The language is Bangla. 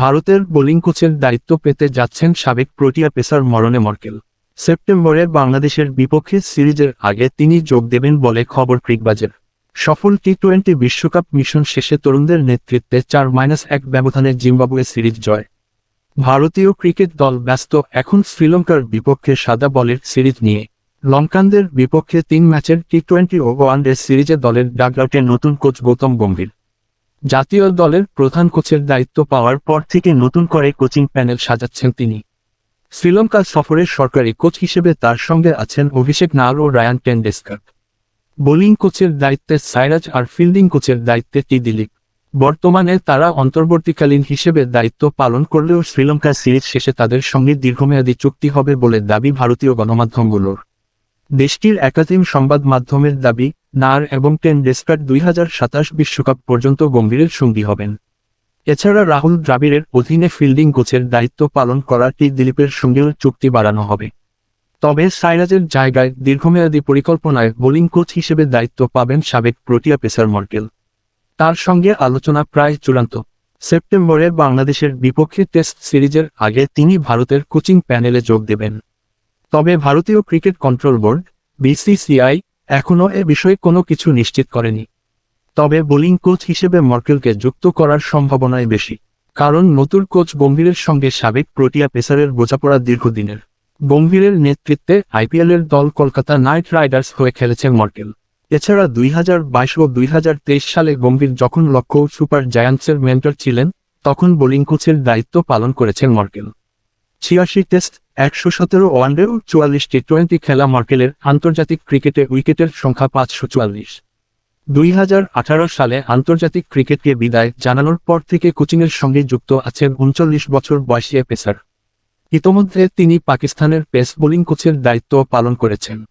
ভারতের বোলিং কোচের দায়িত্ব পেতে যাচ্ছেন সাবেক প্রোটিয়া পেসার মরণে মর্কেল। সেপ্টেম্বরে বাংলাদেশের বিপক্ষে সিরিজের আগে তিনি যোগ দেবেন বলে খবর ক্রিকবাজের। সফল টি টোয়েন্টি বিশ্বকাপ মিশন শেষে তরুণদের নেতৃত্বে চার মাইনাস এক ব্যবধানে জিম্বাবুয়ে সিরিজ জয়। ভারতীয় ক্রিকেট দল ব্যস্ত এখন শ্রীলঙ্কার বিপক্ষে সাদা বলের সিরিজ নিয়ে। লঙ্কানদের বিপক্ষে তিন ম্যাচের টি টোয়েন্টি ও ওয়ানডে সিরিজে দলের ডাগআউটে নতুন কোচ গৌতম গম্ভীর। জাতীয় দলের প্রধান কোচের দায়িত্ব পাওয়ার পর থেকে নতুন করে কোচিং প্যানেল সাজাচ্ছেন তিনি। শ্রীলঙ্কা সফরের সরকারি কোচ হিসেবে তার সঙ্গে আছেন অভিষেক নার ও রায়ান টেন্ডেস্কার। বোলিং কোচের দায়িত্বে সাইরাজ আর ফিল্ডিং কোচের দায়িত্বে টি দিলীপ। বর্তমানে তারা অন্তর্বর্তীকালীন হিসেবে দায়িত্ব পালন করলেও শ্রীলঙ্কা সিরিজ শেষে তাদের সঙ্গে দীর্ঘমেয়াদী চুক্তি হবে বলে দাবি ভারতীয় গণমাধ্যমগুলোর। দেশটির একাধিক সংবাদ মাধ্যমের দাবি নার এবং টেন ডেস্কার দুই বিশ্বকাপ পর্যন্ত গম্ভীরের সঙ্গী হবেন। এছাড়া রাহুল দ্রাবিড়ের অধীনে ফিল্ডিং কোচের দায়িত্ব পালন করা টি দিলীপের সঙ্গেও চুক্তি বাড়ানো হবে। তবে সাইরাজের জায়গায় দীর্ঘমেয়াদী পরিকল্পনায় বোলিং কোচ হিসেবে দায়িত্ব পাবেন সাবেক প্রোটিয়া পেসার মর্কেল। তার সঙ্গে আলোচনা প্রায় চূড়ান্ত। সেপ্টেম্বরে বাংলাদেশের বিপক্ষে টেস্ট সিরিজের আগে তিনি ভারতের কোচিং প্যানেলে যোগ দেবেন। তবে ভারতীয় ক্রিকেট কন্ট্রোল বোর্ড, বিসিসিআই এখনও এ বিষয়ে কোনো কিছু নিশ্চিত করেনি। তবে বোলিং কোচ হিসেবে মর্কেলকে যুক্ত করার সম্ভাবনাই বেশি, কারণ নতুন কোচ গম্ভীরের সঙ্গে সাবেক প্রোটিয়া পেসারের বোঝাপড়া দীর্ঘদিনের। গম্ভীরের নেতৃত্বে আইপিএলের দল কলকাতা নাইট রাইডার্স হয়ে খেলেছেন মর্কেল। এছাড়া দুই হাজার বাইশ ও দুই হাজার তেইশ সালে গম্ভীর যখন লক্ষ্য সুপার জায়ান্টসের মেন্টর ছিলেন, তখন বোলিং কোচের দায়িত্ব পালন করেছেন মর্কেল। ছিয়াশি টেস্ট একশো সতেরো ওয়ানডে ও চুয়াল্লিশ টি টোয়েন্টি খেলা মার্কেলের আন্তর্জাতিক ক্রিকেটে উইকেটের সংখ্যা পাঁচশো চুয়াল্লিশ। দুই হাজার আঠারো সালে আন্তর্জাতিক ক্রিকেটকে বিদায় জানানোর পর থেকে কোচিংয়ের সঙ্গে যুক্ত আছেন উনচল্লিশ বছর বয়সী পেসার। ইতোমধ্যে তিনি পাকিস্তানের পেস বোলিং কোচের দায়িত্ব পালন করেছেন।